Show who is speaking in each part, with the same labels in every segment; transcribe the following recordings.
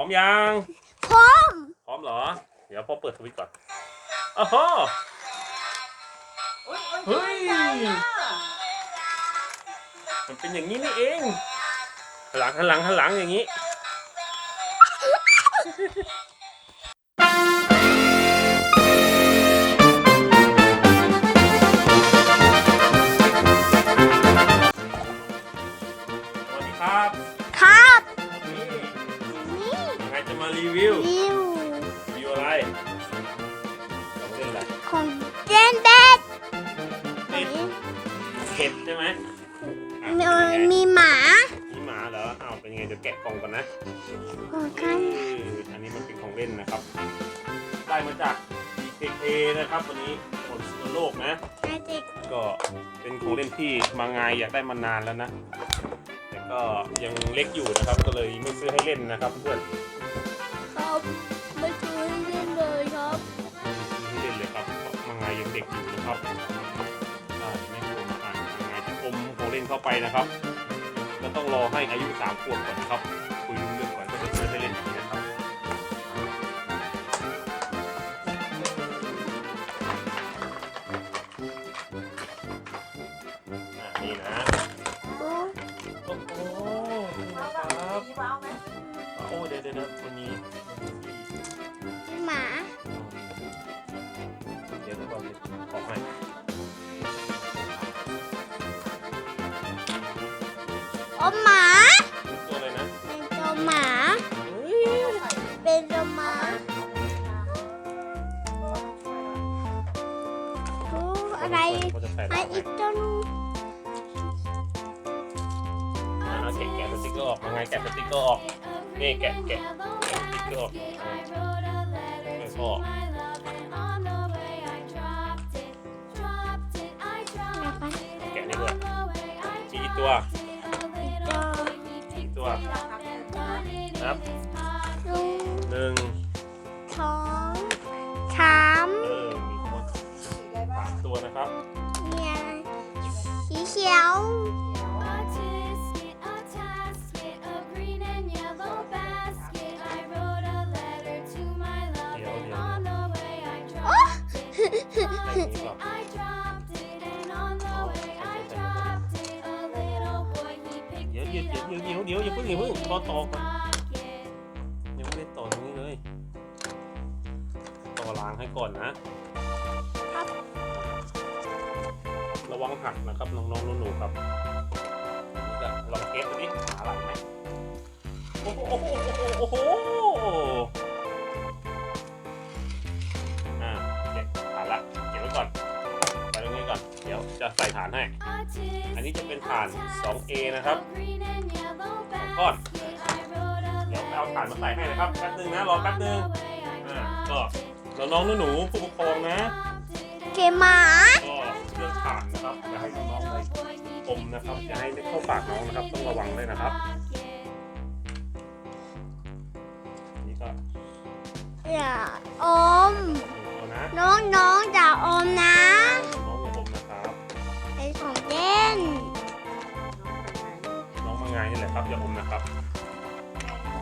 Speaker 1: ร้อมยัง
Speaker 2: พร้อม
Speaker 1: พร้อมเหรอ เดี๋ยวพ่อเปิดสวิตช์ก่อนอ้โหเฮ้ยมันเป็นอย่างนี้นี่เองหันหลังหันหลังหันหลังอย่างนี้ เห็ดใช่ไหมอะ
Speaker 2: มี
Speaker 1: เป็นยังไง
Speaker 2: มีหมา
Speaker 1: มีหมาเหรออ้าวเป็นยังไงเดี๋ยวแกะกล่องก่อนนะ
Speaker 2: ของกัน
Speaker 1: เอออันนี้มันเป็นของเล่นนะครับ ได้มาจาก BKK นะครับวันนี้หมดทั่วโลกนะ
Speaker 2: ไอเด็ก
Speaker 1: ก็เป็นของเล่นที่มางายอยากได้มานานแล้วนะ แต่ก็ยังเล็กอยู่นะครับ ก็เลยไม่ซื้อให้เล่นนะครับเพื่อน
Speaker 2: ครับไม่ช่วยเล่นเลยครับ
Speaker 1: ไม่ซื้อให้เล่นเลยครับเพราะมางายยังเด็กอยู่นะครับ เล่นเข้าไปนะครับแล้วต้องรอให้อายุสามขวบก่อนนะครับ คุยรู้เรื่องก่อนก็จะซื้อให้เล่นอย่างนี้นะครับอะนี่นะ
Speaker 2: โอ้
Speaker 1: โอ้โหครับโอ้เดี๋ยวเดี๋ยวเดี๋ยวมันมีมันมี
Speaker 2: หมา
Speaker 1: เดี๋ยวก่อนเดี๋ยวขอ ให้
Speaker 2: โอ้หมา
Speaker 1: ตัวอะไรนะ
Speaker 2: เป็นตัวหมา เป็นตัวหมาโอ้อะไร
Speaker 1: เขาจะใส่
Speaker 2: ไอ
Speaker 1: ตาม
Speaker 2: อี
Speaker 1: ให้
Speaker 2: กตัวนึง
Speaker 1: อ่าแกะแกะสติ๊กเกอร์ออกมาไงแกะสติ๊กเกอร์ออก นี่แกะแกะแกะสติ๊กเกอร์ออกไม่พอแกะนี่ด้วยกี่ตัว
Speaker 2: ตัว
Speaker 1: กี่ ตัวนับ
Speaker 2: ลุง
Speaker 1: หนึ่ง
Speaker 2: สองสาม
Speaker 1: เออมีทั้งหมดสามตัวนะครับ
Speaker 2: เนี่ยสีเขียว
Speaker 1: เดี๋ยวเดี๋ยว พิ่งอย่าเพิ่งรอต่อก่อนยังไม่ได้ต่อตรงนี้เลย ต่อรางให้ก่อนนะ ระวังหักนะครับน้องๆหนูๆครับนี่ก็ลองเก็บดูดิหาอะไรไหมโอ้โหโอ้โหอ่าเก็บฐานละเก็บไว้ก่อนไปตรงนี้ก่อน เดี๋ยวจะใส่ฐานให้ อันนี้จะเป็นฐาน 2A นะครับ ก้อนเดี๋ยวไปเอาฐานมาใส่ให้นะครับแป๊บนึงนะรอแป๊บนึงอ่าก็น้องๆหนูๆผู้ปกครองนะ
Speaker 2: เกมหมา
Speaker 1: ก็เรื่องฐานนะครับอย่าให้น้องๆได้อมนะครับอย่าให้เข้าปากน้องนะครับ ต้องระวังด้วยนะครับ นี่ก็
Speaker 2: อย่าอม
Speaker 1: เอานะ
Speaker 2: น้องน้องๆอย่าอมนะ
Speaker 1: นะครับ
Speaker 2: อ
Speaker 1: ย่าอมนะครับ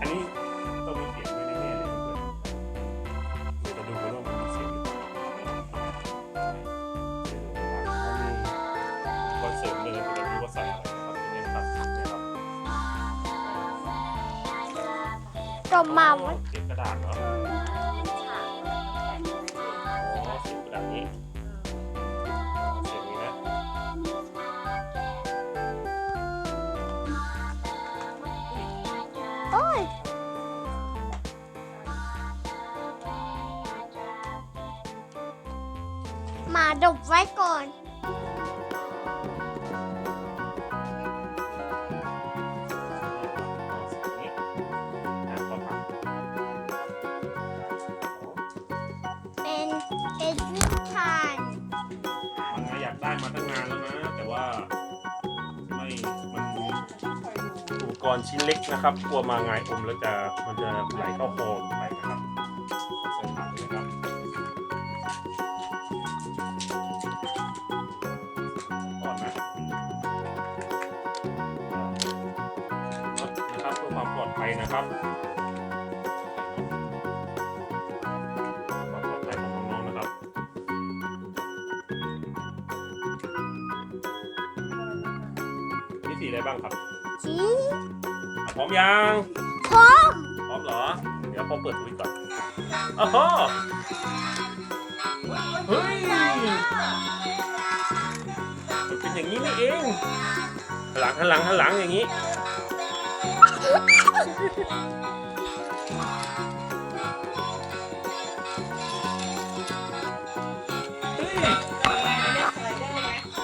Speaker 1: อันนี้ต้องมีเสียงด้วยแน่ๆเลยเพื่อนเดี๋ยวจะดูกันว่ามันมีเสียงหรือเปล่าคอนเสิร์ตเลยเดี๋ยวจะดูว่าใส่อะไรนะครับนี่ครับนะครับ
Speaker 2: ตัวหมา
Speaker 1: กรณ์ชิ้นเล็กนะครับกลัวมาไงอมแล้วจะมันจะไหลเข้าคอไปนะครับใส่ถังนะครับก่อนนะนะครับเพื่อความปลอดภัยนะครับสีอะไรบ้างครับ
Speaker 2: จี
Speaker 1: อะพร้อมยัง
Speaker 2: พร้อม
Speaker 1: พร้อมเหรอ เดี๋ยวพอเปิดทวิตก่อนอ้โหเฮ้ยมันเป็นอย่างนี้นี่เองหันหลังหันหลังหันหลังอย่างนี้เฮ้ย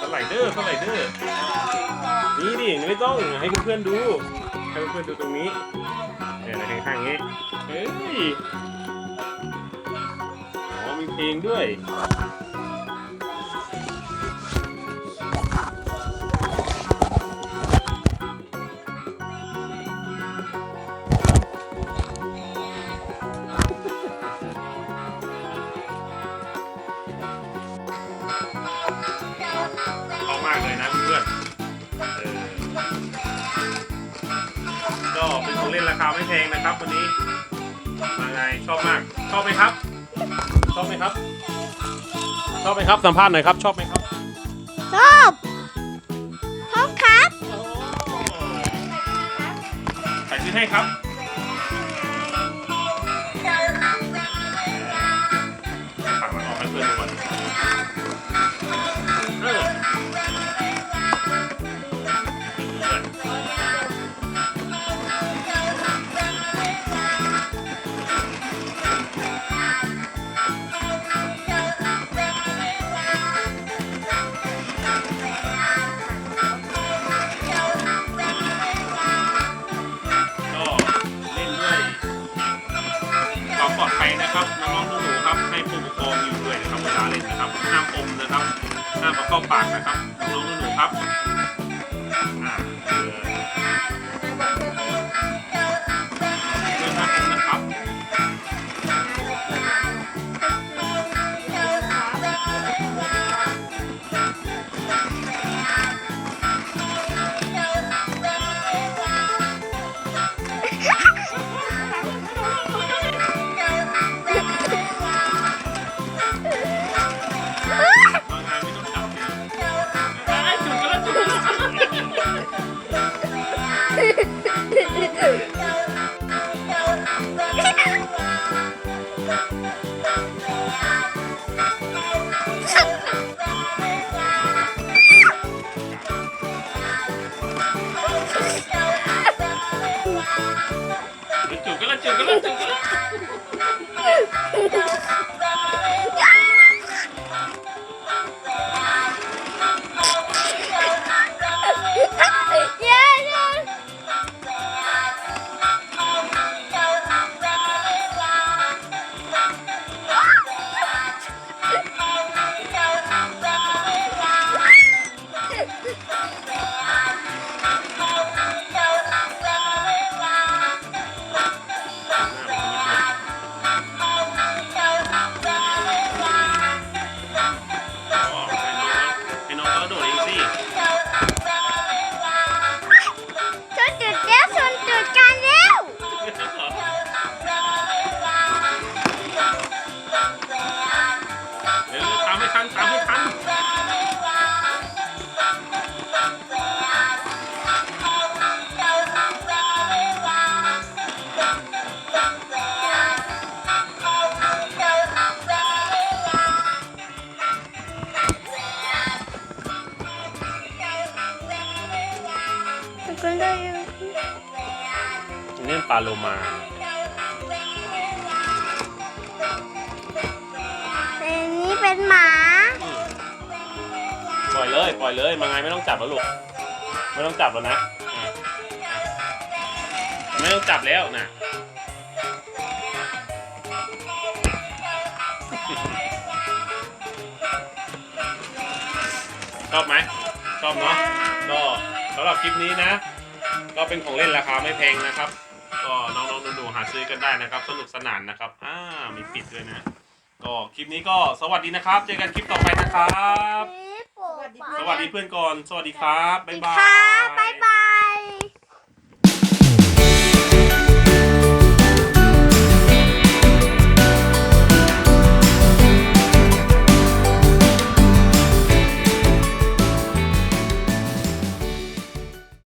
Speaker 1: สไลเดอร์สไลเดอร์ นี่ดิไม่ต้องให้เพื่อนๆดูให้เพื่อนๆดูตรงนี้เออข้างๆนี้เฮ้ยอ๋อมีเพลงด้วย ของเล่นราคาไม่แพงนะครับ วันนี้มาไงชอบมาก ชอบไหมครับ ชอบไหมครับ ชอบไหมครับ สัมภาษณ์หน่อยครับ ชอบไหมครับ
Speaker 2: ชอบชอบครับ
Speaker 1: ใครซื้อให้ครับ นะครับน้องๆหนูๆครับให้ผู้ปกครองอยู่ด้วยนะครับเวลาเล่นนะครับห้ามอมนะครับห้ามเอาเข้าปากนะครับน้องๆหนูๆครับ จุดกันแล้วจุดกันแปลาโลมา
Speaker 2: อันนี้เป็นหมา
Speaker 1: ปล่อยเลยปล่อยเลยมาไงไม่ต้องจับแล้วลูกไม่ต้องจับแล้วนะอะอะไม่ต้องจับแล้วนะชอบไหมชอบเนาะก็สำหรับคลิปนี้นะ ก็เป็นของเล่นราคาไม่แพงนะครับ ก็น้องๆหนูๆหาซื้อกันได้นะครับ สนุกสนานนะครับอ่ามีปิดด้วยนะ ก็คลิปนี้ก็สวัสดีนะครับ เจอกันคลิปต่อไปนะครับ สวัสดีเพื่อนก่อน สวัสดีครับ บ๊ายบาย
Speaker 2: ค่ะบ๊ายบา